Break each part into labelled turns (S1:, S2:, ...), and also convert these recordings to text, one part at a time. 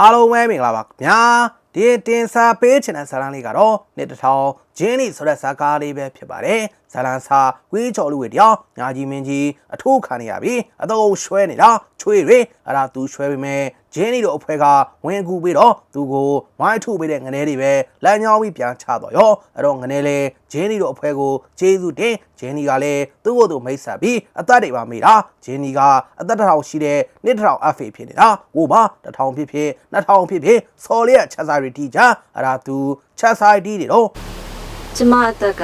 S1: အားလုံးပဲမင်္ဂလာပါခင်ဗျာဒီတင်စာပေးချင်တဲ့ဇာတ်လမ်းလေးကတော့နှစ်တစ်ထောင် ဂျင်းနီဆိုတဲ့ဇာတ်ကားလေးပဲဖြစ်ပါတယ်ဇာတ်လမ်းစာဝေးချော်လူတွေတယောက်ညာကြီးမင်းကြီးအထိုးခံနေရပြီအတော့ရွှဲနေတာချွေတွေအဲ့ဒါသူရွှဲပြီးမဲ့ဂျင်းနီတို့အဖွဲကဝင်ကူပြီးတော့သူကိုဝိုင်းထုပေးတဲ့ငနေတွေပဲလမ်းကြောင်းပြီးပြန်ချတော့ရောအဲ့တော့ငနေလေဂျင်းနီတို့အဖွဲကိုကျေးဇူးတင်ဂျင်းနီကလည်းသူ့ကိုယ်သူမိတ်ဆက်ပြီးအသက်တွေပါမိတာဂျင်းနီကအသက်တစ်ထောင်ရှိတဲ့နှစ်တစ်ထောင်အဖေဖြစ်နေတာဟိုပါတစ်ထောင်ဖြစ်ဖြစ်နှစ်ထောင်ဖြစ်ဖြစ်စော်လေးကချက်စားရီတီချာအဲ့ဒါသူချက်စားတီတွေတော့
S2: ကျမအသက်က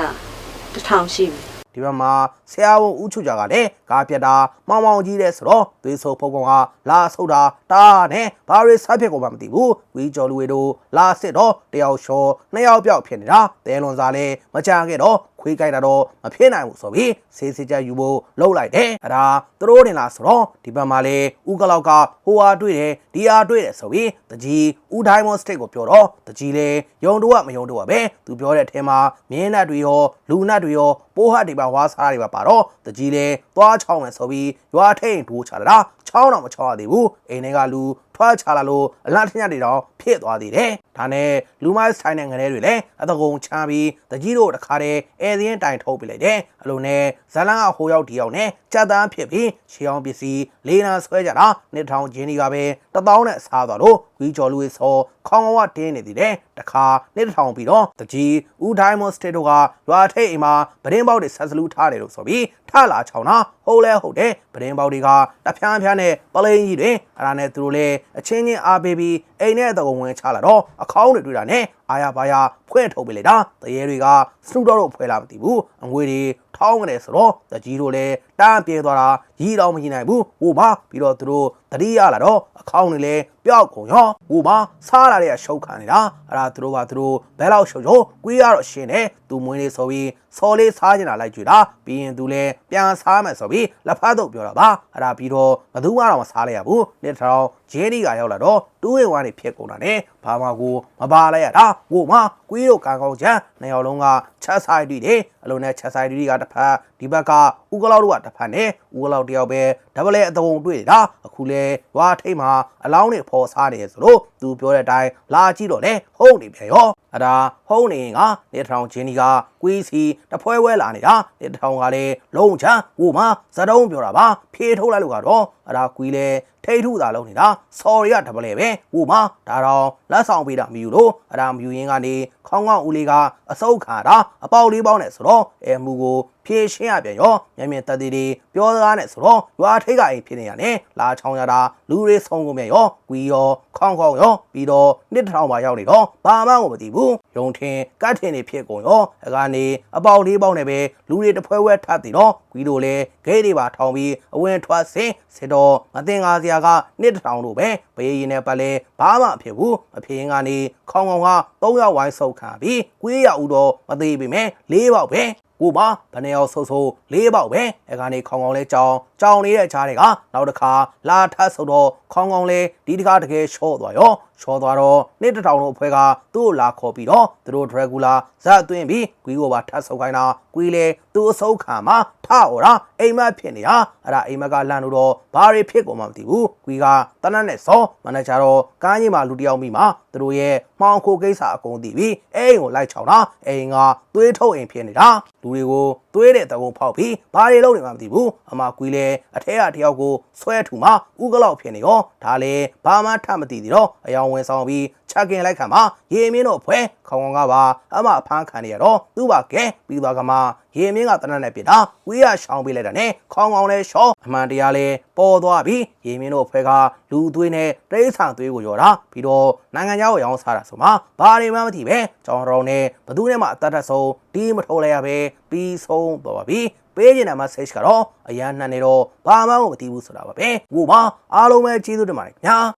S2: တစ်ထောင်ရှိပြီ
S1: ဒီဘက်မှာဆရာဝန်ဦးချူကြကလည်းကားပြတ်တာမောင်မောင်ကြီးတဲ့ဆိုတော့သွေးဆိုးဖုံဖုံကလာဆုတ်တာတာနဲ့ဘာတွေဆက်ဖြစ်ကုန်မှမသိဘူးဝီကျော်လူတွေတို့လာစစ်တော့တယောက်လျှောနှစ်ယောက်ပြောက်ဖြစ်နေတာတဲလွန်စားလဲမကြခဲ့တော့ ခွေးကြိုက်တာတော့မဖြစ်နိုင်ဘူးဆိုပြီးစေးစေးကြယူဖို့လှုပ်လိုက်တယ်အဲ့ဒါသူတို့တင်လာဆိုတော့ဒီဘက်မှာလဲဦးကလောက်ကဟိုအားတွေ့တယ်ဒီအားတွေ့တယ်ဆိုပြီးတကြီးဦးဒိုင်းမွန်စတစ်ကိုပြောတော့တကြီးလဲယုံတော့ကမယုံတော့ပဲသူပြောတဲ့အထဲမှာမြင်းနတ်တွေရောလူနတ်တွေရောပိုးဟတ်တွေပါဝါစားတွေပါပါတော့တကြီးလဲသွားချောင်းမယ်ဆိုပြီးရွာထိန်ထိုးချလာတာချောင်းတော့မချောင်းရသေးဘူးအိမ်ထဲကလူထွားချလာလို့အလားထညတွေတော့ ဖြစ်သွားသေးတယ်ဒါနဲ့လူမိုင်းဆိုင်တဲ့ငရဲတွေလည်းအတကုံချပြီးတကြီးတို့တခါတည်းအဲသင်းတိုင်ထုတ်ပြလိုက်တယ်အလိုနဲ့ဇလန်ကဟိုရောက်ဒီရောက်နဲ့ကြက်သားဖြစ်ပြီးရှေးအောင်ပစ္စည်းလေးနာဆွဲကြတာနှစ်ထောင်ချင်းဒီကပဲတပေါင်းနဲ့စားသွားတော့ဝီကျော်လူရေးစောခေါင်းကောကတင်းနေသေးတယ်တခါနှစ်ထောင်ပြီးတော့တကြီးဦးဒိုင်းမွန်စတေတို့ကရွာထိတ်အိမ်မှာပဒင်းပေါက်တွေဆက်စလူးထားတယ်လို့ဆိုပြီးထလာချောင်းတာဟုတ်လဲဟုတ်တယ်ပဒင်းပေါက်တွေကတဖြန်းဖြန်းနဲ့ပလိန်ကြီးတွေအဲ့ဒါနဲ့သူတို့လည်းအချင်းချင်းအားပေးပြီးအိမ်နဲ့အတကုံဝင်ချလာတော့အခေါင်းတွေတွေ့တာနဲ့ အာရပါရဖွင့်ထုတ်ပေးလိုက်တာတရေတွေကစနူတော့တော့ဖွဲလာမသိဘူးအငွေတွေထောင်းကြတယ်ဆိုတော့တကြီးတို့လည်းတန်းပြေးသွားတာရီးတော့မကြီးနိုင်ဘူးဟိုပါပြီးတော့သူတို့တတိရလာတော့အခေါင်းတွေလည်းပျောက်ကုန်ရောဟိုပါစားလာတဲ့ရှုပ်ခံနေတာအဲ့ဒါသူတို့ကသူတို့ဘဲလောက်ရှုပ်ရောကွေးရတော့ရှင်တယ်သူမွေးလေးဆိုပြီးစော်လေးစားကျင်တာလိုက်ကြွတာပြီးရင်သူလည်းပြန်စားမယ်ဆိုပြီးလက်ဖက်တော့ပြောတာပါအဲ့ဒါပြီးတော့ဘသူမှတော့မစားလိုက်ရဘူးလက်ထောင်ဂျဲဒီကရောက်လာတော့တူးဝင်ဝါးနေဖြစ်ကုန်တာနဲ့ဘာမှကိုမပါလိုက်ရတာဟိုမှ ကွေးတို့ကံကောင်းချမ်းနှစ်ယောက်လုံးကချက်ဆိုင်တီတယ်အလုံးနဲ့ချက်ဆိုင်တီကတစ်ဖက်ဒီဘက်ကဦးကလောက်တို့ကတစ်ဖက်နဲ့ဦးကလောက်တယောက်ပဲဒဗလဲအတုံတွေ့နေတာအခုလဲရွာထိတ်မှာအလောင်းတွေဖော်စားနေရဆိုလို့သူပြောတဲ့အတိုင်းလာကြည့်တော့လေဟုတ်နေပြန်ရောအဒါဟုတ်နေကနေထောင်ချင်းဒီကကွေးစီတဖွဲဝဲလာနေတာနေထောင်ကလည်းလုံးချမ်းဟိုမှဇတုံးပြောတာပါဖေးထုတ်လိုက်လို့ကတော့အဒါကွေးလဲထိတ်ထုသာလုံးနေတာဆော်ရီကဒဗလဲပဲဟိုမှဒါတော့လက်ဆောင်ပေးတာမယူလို့အဒါမယူရင်းကနေခေါင်းကောင်းဦးလေးကအစုပ်ခါတာအပေါက်လေးပေါင်းနဲ့ဆိုတော့အဲမူကိုဖြည့်ရှင်းရပြန်ရောမြန်မြန်တက်သေးသေးပြောစကားနဲ့ဆိုတော့ရွာထိတ်ကအိမ်ဖြစ်နေရနဲ့လာချောင်းရတာလူတွေဆုံးကုန်ပြန်ရောကွီရောခေါင်းခေါင်းရောပြီးတော့နှစ်ထောင်ပါရောက်နေတော့ဘာမှမသိဘူးယုံထင်ကတ်ထင်နေဖြစ်ကုန်ရောအကနေအပေါက်လေးပေါင်းနဲ့ပဲလူတွေတဖွဲဝဲထပ်တည်တော့ကွီတို့လည်းဂိတ်တွေပါထောင်ပြီးအဝင်ထွက်ဆင်းစစ်တော့မတင်ကားစရာကနှစ်ထောင်တို့ပဲဘေးရင်နဲ့ပတ်လဲဘာမှမဖြစ်ဘူးအဖေင်းကနေခေါင်းခေါင်းက၃ယောက်ဝိုင်းဆုတ်ခံပြီးကွေးရဦးတော့မသေးပေမဲ့၄ပေါက်ပဲ ကိုပါဘယ်နှယောက်ဆိုးဆိုးလေးပေါက်ပဲအဲကနေခေါင်းကောင်းလဲကြောင်ကြောင်နေတဲ့ခြားတွေကနောက်တစ်ခါလာထပ်ဆိုတော့ခေါင်းကောင်းလဲဒီတကားတကယ်ရှော့သွားရောရှော့သွားတော့နေ့တစ်ထောင်တို့အဖွဲ့ကသူ့ကိုလာခေါ်ပြီးတော့သူတို့ဒရဂူလာဇက်သွင်းပြီးကွီးကိုပါထပ်ဆုပ်ခိုင်းတာကွီးလဲသူ့အဆုပ်ခံမှာထအော်တာအိမ်မက်ဖြစ်နေတာအဲ့ဒါအိမ်မက်ကလန့်လို့တော့ဘာတွေဖြစ်ကုန်မှမသိဘူးကွီးကတနတ်နဲ့စောမန်နေဂျာတော့ကားကြီးမှာလူတစ်ယောက်မိမှာသူတို့ရဲ့မှောင်ခိုကိစ္စအကုန်သိပြီးအိမ်ကိုလိုက်ချောင်းတာအိမ်ကသွေးထုတ်အိမ်ဖြစ်နေတာလူတွေကိုသွေးတဲ့တကုံဖောက်ပြီးဘာတွေလုပ်နေမှမသိဘူးအမကွီးလဲအထက်ကတယောက်ကိုဆွဲထူမှာဥကလောက်ဖြစ်နေရောဒါလည်းဘာမှထမသိသေးတော့အယောင်ဝင်ဆောင်ပြီး ချက်ကင်လိုက်ခံမှာရေမင်းတို့ဖွဲခေါင်ကောင်ကပါအမဖမ်းခံနေရတော့သူ့ပါကဲပြီးသွားကမှရေမင်းကတနတ်နဲ့ပြတာဝေးရရှောင်းပေးလိုက်တာနဲ့ခေါင်ကောင်လဲရှော့အမှန်တရားလဲပေါ်သွားပြီးရေမင်းတို့ဖွဲကလူသွေးနဲ့တိရစ္ဆာန်သွေးကိုရောတာပြီးတော့နိုင်ငံခြားကိုရောင်းစားတာဆိုမှဘာတွေမှမသိပဲကြောင်တော်နဲ့ဘသူနဲ့မှအတတ်တဆုံးဒီမထိုးလိုက်ရပဲပြီးဆုံးသွားပါပြီပေးချင်တဲ့ message ကတော့အရန်နှံ့နေတော့ဘာမှမသိဘူးဆိုတာပါပဲဟိုပါအားလုံးပဲကျေးဇူးတင်ပါတယ်ခင်ဗျာ